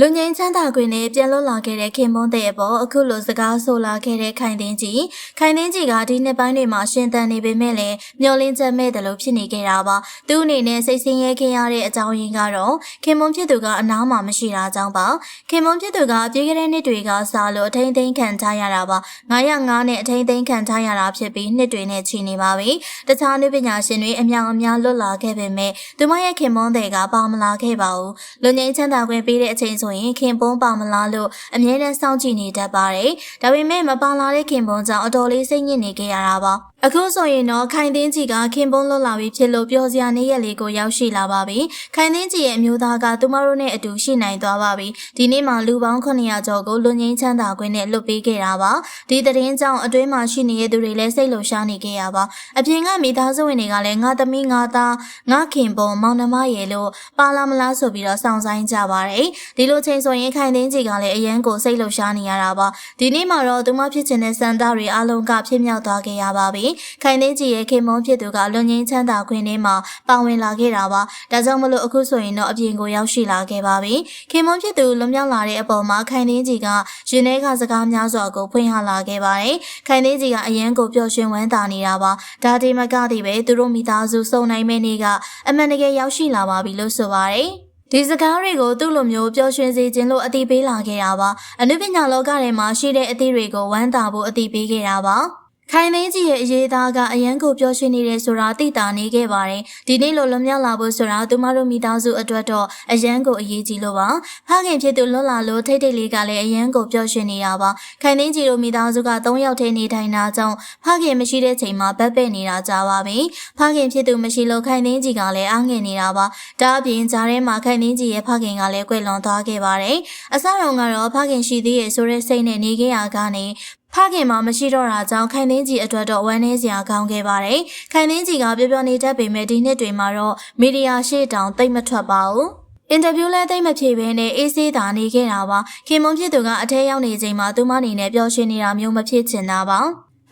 လူငင်းချမ်းသာခွင်နဲ့ပြန်လွတ်လာခဲ့တဲ့ခင်မွန်းတဲ့အပေါ်အခုလိုစကားဆိုလာခဲ့တဲ့ခိုင်သိန်းကြီးခိုင်သိန်းကြီးကဒီနှစ်ပိုင်းတွေမှာရှင်သန်နေပေမဲ့လည်းမျောလင်းချက်မဲ့တယ်လို့ဖြစ်နေခဲ့တာပါသူအနေနဲ့စိတ်ဆင်းရဲခင်ရတဲ့အကြောင်းရင်းကတော့ခင်မွန်းဖြစ်သူကအနားမှာမရှိတာကြောင့်ပါခင်မွန်းဖြစ်သူကပြည်ခဲ့တဲ့နှစ်တွေကစားလို့အထိမ့်သိမ်းခံထားရတာပါ905နဲ့အထိမ့်သိမ်းခံထားရတာဖြစ်ပြီးနှစ်တွေနဲ့ချီနေပါပြီတခြားနည်းပညာရှင်တွေအများအများလွတ်လာခဲ့ပေမဲ့သူမရဲ့ခင်မွန်းတဲ့ကပါမလာခဲ့ပါဘူးလူငင်းချမ်းသာခွင်ပေးတဲ့အချိန်ဆိုရင်ခင်ပွန်းပါမလားလို့အမြဲတမ်းစောင့်ကြည့်နေတတ်ပါတယ်။ဒါပေမဲ့မပါလာတဲ့ခင်ပွန်းကြောင့်အတော်လေးစိတ်ညစ်နေခဲ့ရတာပါ။ အခုဆိုရင်တော့ခိုင်သိန်းကြီးကခင်ပွန်းလွတ်လာပြီဖြစ်လို့ပြောစရာနေရက်လေးကိုရောက်ရှိလာပါပြီ။ခိုင်သိန်းကြီးရဲ့အမျိုးသားကသူမတို့နဲ့အတူရှိနိုင်သွားပါပြီ။ဒီနေ့မှလူပေါင်း900ကျော်ကိုလွန်ငင်းချမ်းသာခွင့်နဲ့လွတ်ပေးခဲ့တာပါ။ဒီသတင်းကြောင့်အတွင်းမှာရှိနေတဲ့သူတွေလည်းစိတ်လှုပ်ရှားနေခဲ့ရပါ။အပြင်ကမိသားစုဝင်တွေကလည်းငါသမီးငါသားငါခင်ပွန်းမောင်နှမရဲ့လို့ပါလာမလားဆိုပြီးတော့စောင့်ဆိုင်ကြပါတယ်။ဒီလိုချိန်ဆိုရင်ခိုင်သိန်းကြီးကလည်းအရန်ကိုစိတ်လှုပ်ရှားနေရတာပါဒီနေ့မှာတော့သူမဖြစ်ချင်တဲ့စံသားတွေအလုံးကဖြစ်မြောက်သွားခဲ့ရပါပြီခိုင်သိန်းကြီးရဲ့ခင်မုန်းဖြစ်သူကလွန်ငင်းချမ်းသာခွင့်ထဲမှာပါဝင်လာခဲ့တာပါဒါကြောင့်မလို့အခုဆိုရင်တော့အပြင်ကိုရောက်ရှိလာခဲ့ပါပြီခင်မုန်းဖြစ်သူလွန်မြောက်လာတဲ့အပေါ်မှာခိုင်သိန်းကြီးကရင်ထဲကစကားများစွာကိုဖွင့်ဟလာခဲ့ပါတယ်ခိုင်သိန်းကြီးကအရန်ကိုပျော်ရွှင်ဝမ်းသာနေတာပါဒါဒီမကတည်းပဲသူတို့မိသားစုစုံနိုင်မဲ့နေ့ကအမှန်တကယ်ရောက်ရှိလာပါပြီလို့ဆိုပါတယ်ဒီစကားတွေကိုသူ့လိုမျိုးပျော်ရွှင်စေခြင်းလို့အတိပေးလာခဲ့တာပါအနုပညာလောကထဲမှာရှိတဲ့အသည့်တွေကိုဝမ်းသာဖို့အတိပေးခဲ့တာပါ ခိုင်သိန်းကြီးရဲ့အရေးသားကအရန်ကိုပြောရှင်နေတယ်ဆိုတာသိတာနေခဲ့ပါတယ်။ဒီနေ့လိုလွန်မြောက်လာဖို့ဆိုတာသူမတို့မိသားစုအတွက်တော့အရန်ကိုအရေးကြီးလို့ပါ။ဖခင်ဖြစ်သူလွတ်လာလို့ထိတ်ထိတ်လေးကလည်းအရန်ကိုပြောရှင်နေတာပါ။ခိုင်သိန်းကြီးတို့မိသားစုက၃ယောက်ထဲနေထိုင်တာကြောင့်ဖခင်မရှိတဲ့ချိန်မှာဗတ်ပဲ့နေတာကြပါပြီ။ဖခင်ဖြစ်သူမရှိလို့ခိုင်သိန်းကြီးကလည်းအားငယ်နေတာပါ။ဒါအပြင်ဂျားထဲမှာခိုင်သိန်းကြီးရဲ့ဖခင်ကလည်းကွယ်လွန်သွားခဲ့ပါတယ်။အစတုန်းကတော့ဖခင်ရှိသေးရဲ့ဆိုတဲ့စိတ်နဲ့နေခဲ့ရကနေ ဖခင်မှာမရှိတော့တာကြောင့်ခိုင်သိန်းကြီးအတွက်တော့ဝမ်းနည်းစရာကောင်းခဲ့ပါတယ်။ခိုင်သိန်းကြီးကပြောပြောနေတတ်ပေမဲ့ဒီနှစ်တွေမှာတော့မီဒီယာရှေ့တောင်တိတ်မထွက်ပါဘူး။အင်တာဗျူးလဲသိမ့်မဖြေဘဲနဲ့အေးဆေးသာနေခဲ့တာပါခင်မုံဖြစ်သူကအထဲရောက်နေချိန်မှာသူမအနေနဲ့ပျော်ရွှင်နေတာမျိုးမဖြစ်ချင်တာပါ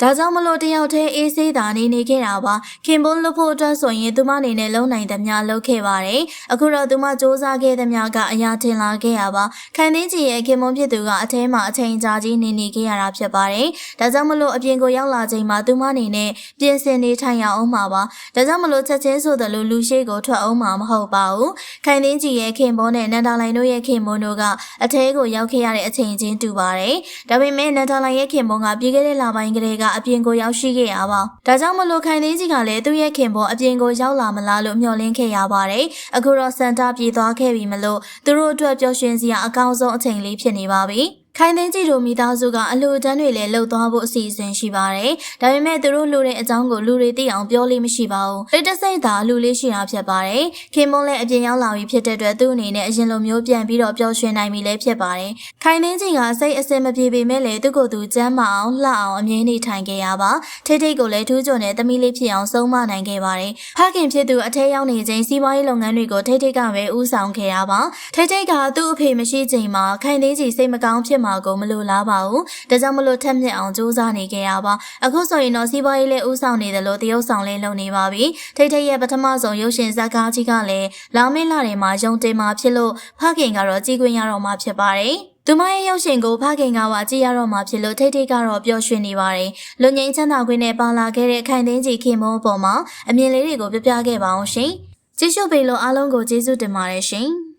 ဒါကြောင့်မလို့တယောက်တည်းအေးဆေးသာနေနေခဲ့တာပါခင်ပွန်းလွတ်ဖို့အတွက်ဆိုရင်သူမအနေနဲ့လုံနိုင်သမျှလုပ်ခဲ့ပါတယ်အခုတော့သူမစူးစမ်းခဲ့သမျှကအရာထင်လာခဲ့ရပါခိုင်သိန်းကြီးရဲ့ခင်ပွန်းဖြစ်သူကအထဲမှာအချိန်ကြာကြီးနေနေခဲ့ရတာဖြစ်ပါတယ်ဒါကြောင့်မလို့အပြင်ကိုရောက်လာချိန်မှာသူမအနေနဲ့ပြင်ဆင်နေထိုင်ရအောင်မှာပါဒါကြောင့်မလို့ချက်ချင်းဆိုသလိုလူရှိကိုထွက်အောင်မှာမဟုတ်ပါဘူးခိုင်သိန်းကြီးရဲ့ခင်ပွန်းနဲ့နန္ဒာလိုင်တို့ရဲ့ခင်ပွန်းတို့ကအထဲကိုရောက်ခဲ့ရတဲ့အချိန်ချင်းတူပါတယ်ဒါပေမဲ့နန္ဒာလိုင်ရဲ့ခင်ပွန်းကပြေးခဲ့တဲ့လပိုင်းကလေးကအပြင်ကိုရောက်ရှိခဲ့ရပါ။ဒါကြောင့်မလို့ခိုင်သိန်းကြီးကလည်းသူ့ရဲ့ခင်ပေါ်အပြင်ကိုရောက်လာမလားလို့မျှော်လင့်ခဲ့ရပါတယ်။အခုတော့စန်တာပြေးသွားခဲ့ပြီမလို့သူတို့အတွက်ပျော်ရွှင်စရာအကောင်းဆုံးအချိန်လေးဖြစ်နေပါပြီ။ ခိုင်သိန်းကြီးတို့မိသားစုကအလှူဒန်းတွေလည်းလှုပ်သွားဖို့အစီအစဉ်ရှိပါတယ်။ဒါပေမဲ့သူတို့လှူတဲ့အကြောင်းကိုလူတွေသိအောင်ပြောလို့မရှိပါဘူး။တိတ်တဆိတ်သာလှူလေးရှိတာဖြစ်ပါတယ်။ခင်မွန်းလည်းအပြင်ရောက်လာပြီဖြစ်တဲ့အတွက်သူ့အနေနဲ့အရင်လိုမျိုးပြန်ပြီးတော့ပျော်ရွှင်နိုင်ပြီလည်းဖြစ်ပါတယ်။ခိုင်သိန်းကြီးကစိတ်အစင်မပြေပေမဲ့လည်းသူ့ကိုယ်သူကျမ်းမအောင်လှအောင်အမြဲနေထိုင်ခဲ့ရပါ။ထိတ်ထိတ်ကိုလည်းထူးချွန်တဲ့သမီးလေးဖြစ်အောင်ဆုံးမနိုင်ခဲ့ပါတယ်။ဖခင်ဖြစ်သူအထက်ရောက်နေချိန်စီးပွားရေးလုပ်ငန်းတွေကိုထိတ်ထိတ်ကပဲဦးဆောင်ခဲ့ရပါ။ထိတ်ထိတ်ကသူ့အဖေမရှိချိန်မှာခိုင်သိန်းကြီးစိတ်မကောင်းဖြစ်မှာကိုမလိုလားပါဘူး။ဒါကြောင့်မလို့ထက်မြက်အောင်စူးစမ်းနေခဲ့ရပါ။အခုဆိုရင်တော့စီးပွားရေးလေးဦးဆောင်နေတယ်လို့တရုတ်ဆောင်လေးလုပ်နေပါပြီ။ထိတ်ထိတ်ရဲ့ပထမဆုံးရုပ်ရှင်ဇာတ်ကားကြီးကလည်းလောင်မင်းလာတွေမှာယုံတင်မှာဖြစ်လို့ဖခင်ကတော့ကြီးခွင့်ရတော့မှာဖြစ်ပါတယ်။သူမရဲ့ရုပ်ရှင်ကိုဖခင်ကပါကြည့်ရတော့မှဖြစ်လို့ထိတ်ထိတ်ကတော့ပျော်ရွှင်နေပါတယ်။လူငိမ့်ချမ်းသာခွင့်နဲ့ပါလာခဲ့တဲ့ခိုင်သိန်းကြီးခင်မိုးပေါ်မှာအမြင်လေးတွေကိုပြပြခဲ့ပါအောင်ရှင်။ကြည့်ရှုပေးလို့အားလုံးကိုကျေးဇူးတင်ပါတယ်ရှင်။